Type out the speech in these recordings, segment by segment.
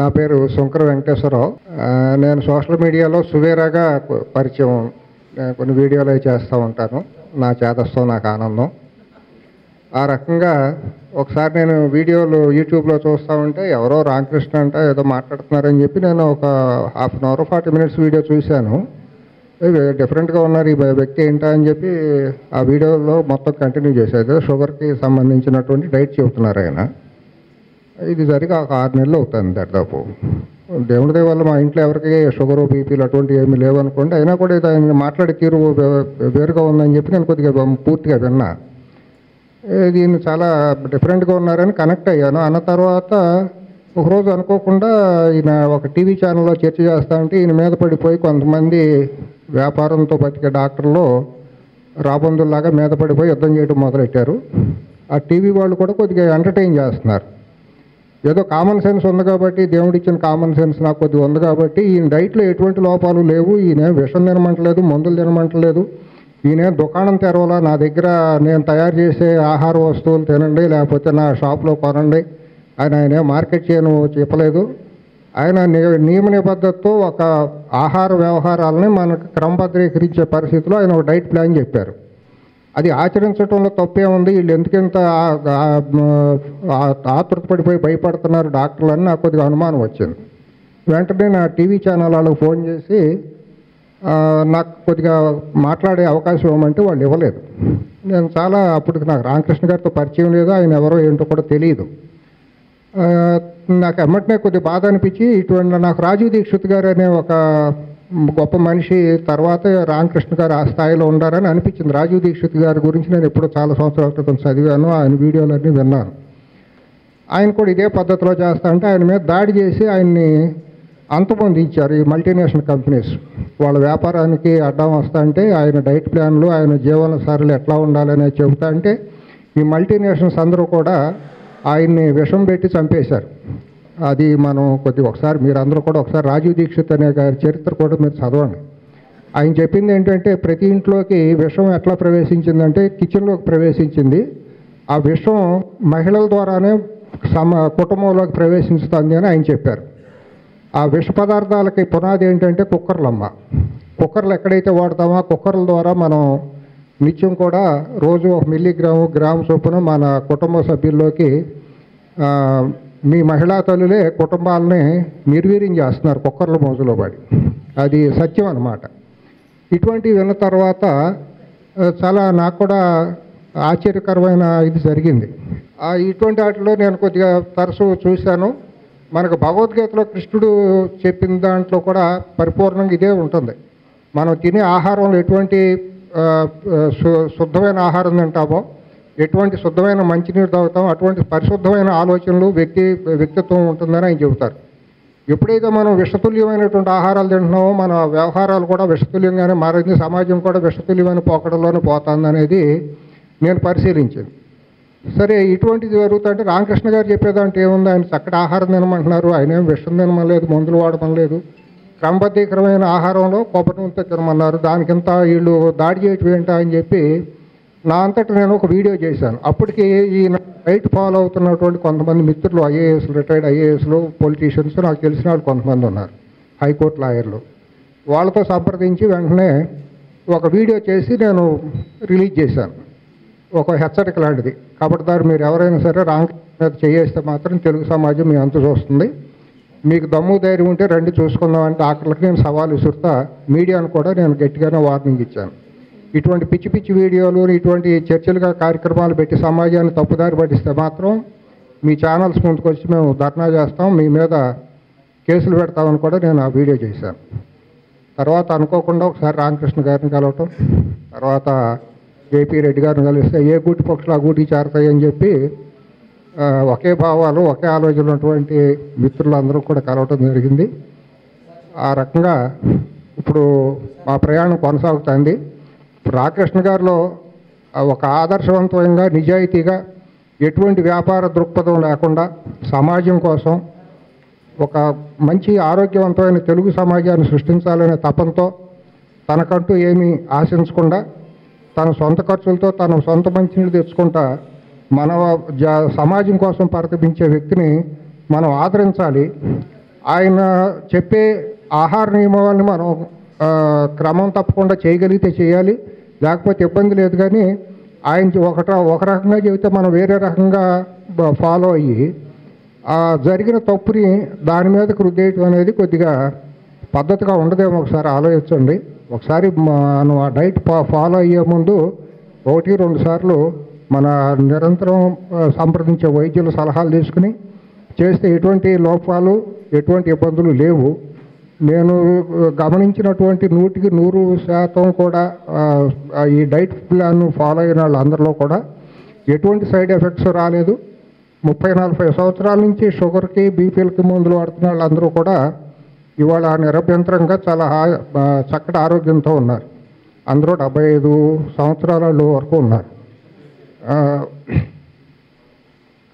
నా పేరు శంకర వెంకటేశ్వరరావు. నేను సోషల్ మీడియాలో సువేరాగా పరిచయం కొన్ని వీడియోలు అవి చేస్తూ ఉంటాను. నా చేతస్తో నాకు ఆనందం. ఆ రకంగా ఒకసారి నేను వీడియోలు యూట్యూబ్లో చూస్తూ ఉంటే ఎవరో రామకృష్ణ అంట ఏదో మాట్లాడుతున్నారని చెప్పి నేను ఒక half an hour forty minutes video చూశాను. ఇది డిఫరెంట్గా ఉన్నారు ఈ వ్యక్తి ఏంటా అని చెప్పి ఆ వీడియోలో మొత్తం కంటిన్యూ చేసేది షుగర్కి సంబంధించినటువంటి డైట్ చెబుతున్నారు ఆయన. ఇది జరిగి ఒక ఆరు నెలలు అవుతుంది దాదాపు. దేవుడి దయ వల్ల మా ఇంట్లో ఎవరికి షుగర్ బీపీలు అటువంటివి ఏమి లేవు అనుకోండి అయినా కూడా ఇది ఆయన మాట్లాడే తీరు వేరుగా ఉందని చెప్పి నేను కొద్దిగా పూర్తిగా విన్నా. దీన్ని చాలా డిఫరెంట్గా ఉన్నారని కనెక్ట్ అయ్యాను. అన్న తర్వాత ఒకరోజు అనుకోకుండా ఈయన ఒక టీవీ ఛానల్లో చర్చ చేస్తా ఉంటే ఈయన మీద పడిపోయి కొంతమంది వ్యాపారంతో బతికే డాక్టర్లు రాబందుల్లాగా మీద పడిపోయి యుద్ధం చేయడం మొదలెట్టారు. ఆ టీవీ వాళ్ళు కూడా కొద్దిగా ఎంటర్టైన్ చేస్తున్నారు. ఏదో కామన్ సెన్స్ ఉంది కాబట్టి దేవుడు ఇచ్చిన కామన్ సెన్స్ నాకు కొద్దిగా ఉంది కాబట్టి ఈయన డైట్లో ఎటువంటి లోపాలు లేవు. ఈయన విషం తినమంటలేదు మందులు తినమంటలేదు. ఈయన దుకాణం తెరవాలా నా దగ్గర నేను తయారు చేసే ఆహార వస్తువులు తినండి లేకపోతే నా షాప్లో కొనండి ఆయన ఆయన మార్కెట్ చేయను చెప్పలేదు. ఆయన నియమ నిబద్ధతతో ఒక ఆహార వ్యవహారాలని మనకు క్రమబద్ధీకరించే పరిస్థితిలో ఆయన ఒక డైట్ ప్లాన్ చెప్పారు. అది ఆచరించడంలో తప్పే ఉంది. వీళ్ళు ఎందుకింత ఆతృతపడిపోయి భయపడుతున్నారు డాక్టర్లు అని నాకు కొద్దిగా అనుమానం వచ్చింది. వెంటనే నా టీవీ ఛానల్ వాళ్ళకి ఫోన్ చేసి నాకు కొద్దిగా మాట్లాడే అవకాశం ఇవ్వమంటే వాళ్ళు ఇవ్వలేదు. నేను చాలా అప్పటికి నాకు రామకృష్ణ గారితో పరిచయం లేదు ఆయన ఎవరో ఏంటో కూడా తెలియదు నాకు ఎమ్మటనే కొద్ది బాధ అనిపించి ఇటువంటి నాకు రాజీవ్ దీక్షిత్ గారు అనే ఒక గొప్ప మనిషి తర్వాత రామకృష్ణ గారు ఆ స్థాయిలో ఉండారని అనిపించింది. రాజీవ్ దీక్షిత్ గారి గురించి నేను ఎప్పుడో చాలా సంవత్సరాల క్రితం చదివాను. ఆయన వీడియోలన్నీ విన్నాను. ఆయన కూడా ఇదే పద్ధతిలో చేస్తా అంటే ఆయన మీద దాడి చేసి ఆయన్ని అంతమొందించారు ఈ మల్టీనేషనల్ కంపెనీస్. వాళ్ళ వ్యాపారానికి అడ్డం వస్తా అంటే ఆయన డైట్ ప్లాన్లు ఆయన జీవన సరళి ఎట్లా ఉండాలనే చెబుతా అంటే ఈ మల్టీనేషనల్స్ అందరూ కూడా ఆయన్ని విషం పెట్టి చంపేశారు. అది మనం కొద్దిగా ఒకసారి మీరు అందరూ కూడా ఒకసారి రాజీవ్ దీక్షిత్ అనే గారి చరిత్ర కూడా మీరు చదవండి. ఆయన చెప్పింది ఏంటంటే ప్రతి ఇంట్లోకి విషం ఎట్లా ప్రవేశించిందంటే కిచెన్లోకి ప్రవేశించింది. ఆ విషం మహిళల ద్వారానే సమ కుటుంబంలోకి ప్రవేశిస్తుంది అని ఆయన చెప్పారు. ఆ విష పదార్థాలకి పునాది ఏంటంటే కుక్కర్లమ్మ. కుక్కర్లు ఎక్కడైతే వాడతామో కుక్కర్ల ద్వారా మనం నిత్యం కూడా రోజు ఒక మిల్లీగ్రాము గ్రాము చొప్పున మన కుటుంబ సభ్యుల్లోకి మీ మహిళా తల్లులే కుటుంబాలని నిర్వీర్యం చేస్తున్నారు కుక్కర్ల మోజులో పడి. అది సత్యం అన్నమాట. ఇటువంటివి విన్న తర్వాత చాలా నాకు కూడా ఆశ్చర్యకరమైన ఇది జరిగింది. ఆ, ఇటువంటి వాటిలో నేను కొద్దిగా తరచూ చూశాను. మనకు భగవద్గీతలో కృష్ణుడు చెప్పిన దాంట్లో కూడా పరిపూర్ణంగా ఇదే ఉంటుంది. మనం తినే ఆహారంలో ఎటువంటి శుద్ధమైన ఆహారం తింటామో ఎటువంటి శుద్ధమైన మంచినీరు తాగుతాం అటువంటి పరిశుద్ధమైన ఆలోచనలు వ్యక్తి వ్యక్తిత్వం ఉంటుందని ఆయన చెబుతారు. ఎప్పుడైతే మనం విషతుల్యమైనటువంటి ఆహారాలు తింటున్నామో మన వ్యవహారాలు కూడా విషతుల్యంగానే మారింది సమాజం కూడా విషతుల్యమైన పోకడలోనే పోతుంది అనేది నేను పరిశీలించాను. సరే ఇటువంటిది జరుగుతుంటే రామకృష్ణ గారు చెప్పేదంటే ఏముంది? ఆయన చక్కటి ఆహారం తినమంటున్నారు ఆయన ఏం విషం తినమలేదు మందులు వాడమని లేదు క్రమబద్ధీకరమైన ఆహారంలో కొబ్బరి నూనెతో తినమన్నారు దానికింత వీళ్ళు దాడి చేయటం ఏంటా అని చెప్పి నా అంతటా నేను ఒక వీడియో చేశాను. అప్పటికి ఈ రైట్ ఫాలో అవుతున్నటువంటి కొంతమంది మిత్రులు ఐఏఎస్లు రిటైర్డ్ ఐఏఎస్లు పొలిటీషియన్స్ నాకు తెలిసిన వాళ్ళు కొంతమంది ఉన్నారు హైకోర్టు లాయర్లు. వాళ్ళతో సంప్రదించి వెంటనే ఒక వీడియో చేసి నేను రిలీజ్ చేశాను. ఒక హెచ్చరిక లాంటిది. కబడ్దారు మీరు ఎవరైనా సరే రాంగ్ మీద చేయేస్తే మాత్రం తెలుగు సమాజం మీ అంత చూస్తుంది. మీకు దమ్ము ధైర్యం ఉంటే రండి చూసుకుందాం అంటే నేను సవాల్ విసురుతా మీడియాను కూడా నేను గట్టిగానే వార్నింగ్ ఇచ్చాను. ఇటువంటి పిచ్చి పిచ్చి వీడియోలు ఇటువంటి చర్చలుగా కార్యక్రమాలు పెట్టి సమాజాన్ని తప్పుదారి పట్టిస్తే మాత్రం మీ ఛానల్స్ ముందుకు వచ్చి మేము ధర్నా చేస్తాం. మీ మీద కేసులు పెడతామని కూడా నేను ఆ వీడియో చేశాను. తర్వాత అనుకోకుండా ఒకసారి రామకృష్ణ గారిని కలవటం తర్వాత జేపీ రెడ్డి గారిని కలిస్తే ఏ గూటి పక్షులు ఆ గూటికి చేరతాయని చెప్పి ఒకే భావాలు ఒకే ఆలోచనలు ఉన్నటువంటి మిత్రులందరూ కూడా కలవటం జరిగింది. ఆ రకంగా ఇప్పుడు మా ప్రయాణం కొనసాగుతుంది. రాకృష్ణ గారిలో ఒక ఆదర్శవంతమైన నిజాయితీగా ఎటువంటి వ్యాపార దృక్పథం లేకుండా సమాజం కోసం ఒక మంచి ఆరోగ్యవంతమైన తెలుగు సమాజాన్ని సృష్టించాలనే తపంతో తనకంటూ ఏమీ ఆశించకుండా తన సొంత ఖర్చులతో తన సొంత మంచినీళ్ళు తెచ్చుకుంటా మన జ సమాజం కోసం ప్రతిభించే వ్యక్తిని మనం ఆదరించాలి. ఆయన చెప్పే ఆహార నియమాలను మనం క్రమం తప్పకుండా చేయగలిగితే చేయాలి. లేకపోతే ఇబ్బంది లేదు కానీ ఆయన చె- ఒకట ఒక రకంగా చెబితే మనం వేరే రకంగా ఫాలో అయ్యి ఆ జరిగిన తప్పుని దాని మీద రుద్దేయటం అనేది కొద్దిగా పద్ధతిగా ఉండదేమో ఒకసారి ఆలోచించండి. ఒకసారి మనం ఆ డైట్ ఫాలో అయ్యే ముందు ఒకటి రెండు సార్లు మన నిరంతరం సంప్రదించే వైద్యుల సలహాలు తీసుకుని చేస్తే ఎటువంటి లోపాలు ఎటువంటి ఇబ్బందులు లేవు. నేను గమనించినటువంటి నూటికి నూరు శాతం కూడా ఈ డైట్ ప్లాన్ ఫాలో అయిన వాళ్ళందరిలో కూడా ఎటువంటి సైడ్ ఎఫెక్ట్స్ రాలేదు. ముప్పై నలభై సంవత్సరాల నుంచి షుగర్కి బీపీలకి మందులు వాడుతున్న వాళ్ళందరూ కూడా ఇవాళ నిరభ్యంతరంగా చాలా హా- చక్కటి ఆరోగ్యంతో ఉన్నారు. అందరూ డెబ్బై ఐదు సంవత్సరాల వరకు ఉన్నారు.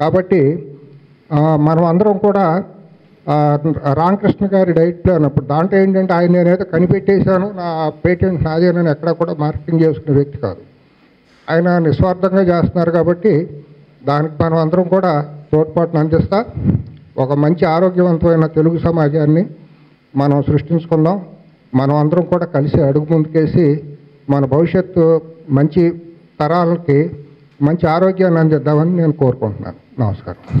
కాబట్టి మనం అందరం కూడా రామకృష్ణ గారి డైట్ ప్లాన్ అప్పుడు దాంట్లో ఏంటంటే ఆయన నేనైతే కనిపెట్టేశాను. నా పేటెంట్ నాదేనని ఎక్కడ కూడా మార్కెటింగ్ చేసుకునే వ్యక్తి కాదు. ఆయన నిస్వార్థంగా చేస్తున్నారు కాబట్టి దానికి మనం అందరం కూడా తోడ్పాటును అందిస్తా. ఒక మంచి ఆరోగ్యవంతమైన తెలుగు సమాజాన్ని మనం సృష్టించుకుందాం. మనం అందరం కూడా కలిసి అడుగు ముందుకేసి మన భవిష్యత్తు మంచి తరాలకి మంచి ఆరోగ్యాన్ని అందిద్దామని నేను కోరుకుంటున్నాను. నమస్కారం.